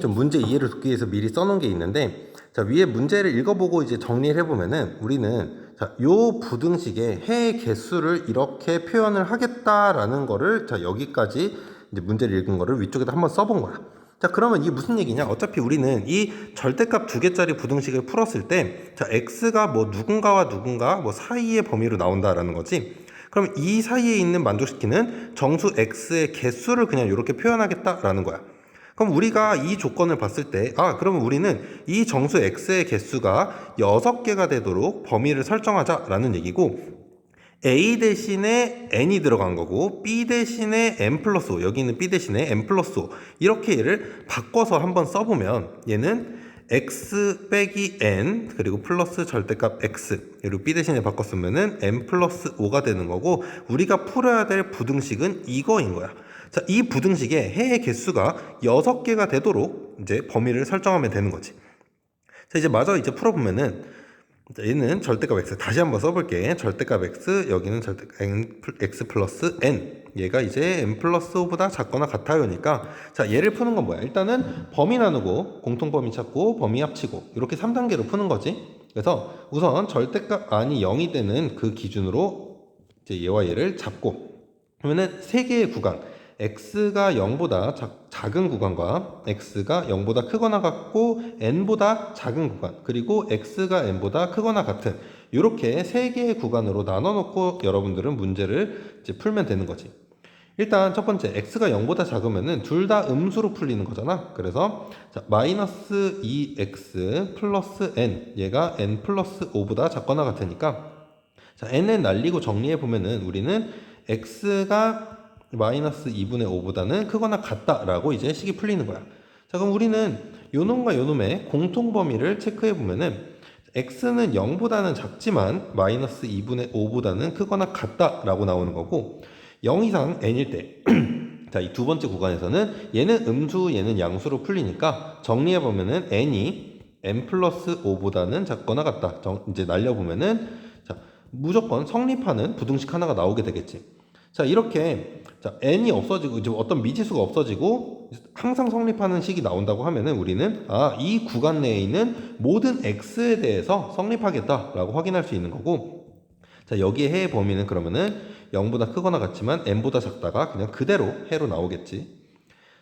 좀 문제 이해를 돕기 위해서 미리 써놓은 게 있는데 자 위에 문제를 읽어보고 이제 정리를 해보면은 우리는 자 요 부등식의 해의 개수를 이렇게 표현을 하겠다라는 거를 자 여기까지 이제 문제를 읽은 거를 위쪽에다 한번 써본 거야. 자 그러면 이게 무슨 얘기냐? 어차피 우리는 이 절대값 두 개짜리 부등식을 풀었을 때 자 x가 뭐 누군가와 누군가 뭐 사이의 범위로 나온다라는 거지. 그럼 이 사이에 있는 만족시키는 정수 x의 개수를 그냥 이렇게 표현하겠다라는 거야. 그럼 우리가 이 조건을 봤을 때, 아, 그러면 우리는 이 정수 x의 개수가 6개가 되도록 범위를 설정하자라는 얘기고, a 대신에 n이 들어간 거고, b 대신에 n 플러스 5, 여기 있는 b 대신에 n 플러스 5, 이렇게 얘를 바꿔서 한번 써보면, 얘는 x 빼기 n 그리고 플러스 절대값 x 그리고 b 대신에 바꿨으면은 n 플러스 5가 되는 거고 우리가 풀어야 될 부등식은 이거인 거야. 자, 이 부등식의 해의 개수가 6개가 되도록 이제 범위를 설정하면 되는 거지. 자, 이제 마저 이제 풀어보면은 자, 얘는 절대값 x 다시 한번 써볼게. 절대값 x 여기는 절대값 n 플- x 플러스 n 얘가 이제 n 플러스 5보다 작거나 같아요니까 자 얘를 푸는 건 뭐야? 일단은 범위 나누고 공통 범위 찾고 범위 합치고 이렇게 3단계로 푸는 거지. 그래서 우선 절대값 아니 0이 되는 그 기준으로 이제 얘와 얘를 잡고 그러면은 세 개의 구간 x가 0보다 작, 작은 구간과 x가 0보다 크거나 같고 n보다 작은 구간 그리고 x가 n보다 크거나 같은 이렇게 세 개의 구간으로 나눠 놓고 여러분들은 문제를 이제 풀면 되는 거지. 일단 첫 번째 x가 0보다 작으면은 둘 다 음수로 풀리는 거잖아. 그래서 자, 마이너스 2x 플러스 n 얘가 n 플러스 5보다 작거나 같으니까 자, n을 날리고 정리해 보면은 우리는 x가 마이너스 2분의 5보다는 크거나 같다라고 이제 식이 풀리는 거야. 자, 그럼 우리는 요놈과 요놈의 공통 범위를 체크해 보면은 x는 0보다는 작지만 마이너스 2분의 5보다는 크거나 같다라고 나오는 거고 0 이상 n일 때 자, 이 두 번째 구간에서는 얘는 음수, 얘는 양수로 풀리니까 정리해 보면은 n이 n 플러스 5보다는 작거나 같다. 정- 이제 날려 보면은 자, 무조건 성립하는 부등식 하나가 나오게 되겠지. 자, 이렇게 자, n이 없어지고 이제 어떤 미지수가 없어지고 항상 성립하는 식이 나온다고 하면은 우리는 아, 이 구간 내에 있는 모든 x에 대해서 성립하겠다라고 확인할 수 있는 거고 자, 여기에 해의 범위는 그러면은 0보다 크거나 같지만 n보다 작다가 그냥 그대로 해로 나오겠지.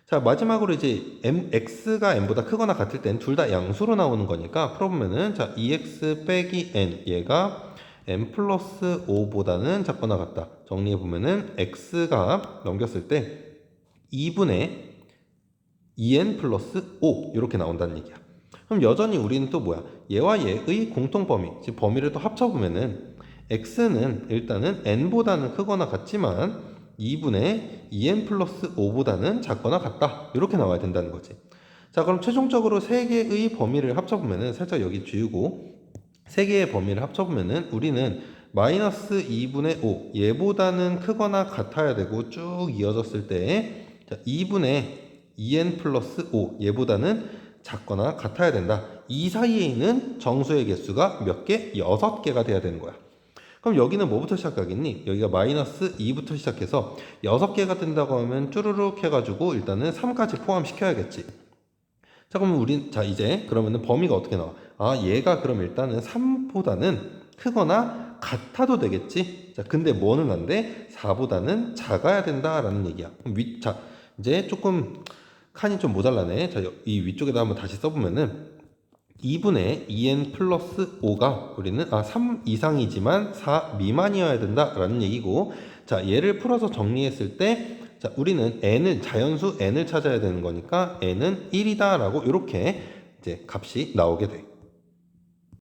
자, 마지막으로 이제 m, x가 n보다 크거나 같을 땐 둘 다 양수로 나오는 거니까 풀어보면은 자, 2x 빼기 n 얘가 n 플러스 5보다는 작거나 같다. 정리해 보면은 x가 넘겼을 때 2분의 2n 플러스 5 이렇게 나온다는 얘기야. 그럼 여전히 우리는 또 뭐야? 얘와 얘의 공통 범위, 즉 범위를 또 합쳐보면은 x는 일단은 n보다는 크거나 같지만 2분의 2n 플러스 5보다는 작거나 같다. 이렇게 나와야 된다는 거지. 자, 그럼 최종적으로 세 개의 범위를 합쳐보면은 살짝 여기 지우고 세 개의 범위를 합쳐보면은 우리는 마이너스 2분의 5 얘보다는 크거나 같아야 되고 쭉 이어졌을 때 자, 2분의 2n 플러스 5 얘보다는 작거나 같아야 된다. 이 사이에 있는 정수의 개수가 몇 개? 6개가 돼야 되는 거야. 그럼 여기는 뭐부터 시작하겠니? 여기가 마이너스 2부터 시작해서 6개가 된다고 하면 쭈루룩 해가지고 일단은 3까지 포함시켜야겠지. 자, 그러면 우린, 자, 이제 그러면은 범위가 어떻게 나와? 아, 얘가 그럼 일단은 3보다는 크거나 같아도 되겠지? 자, 근데 뭐는 안 돼? 4보다는 작아야 된다라는 얘기야. 그럼 위, 자, 이제 조금 칸이 좀 모자라네. 자, 여- 이 위쪽에다 한번 다시 써보면은 2분의 2n 플러스 5가 우리는 아, 3 이상이지만 4 미만이어야 된다라는 얘기고 자, 얘를 풀어서 정리했을 때 자, 우리는 n을 자연수 n을 찾아야 되는 거니까 n은 1이다라고 이렇게 이제 값이 나오게 돼.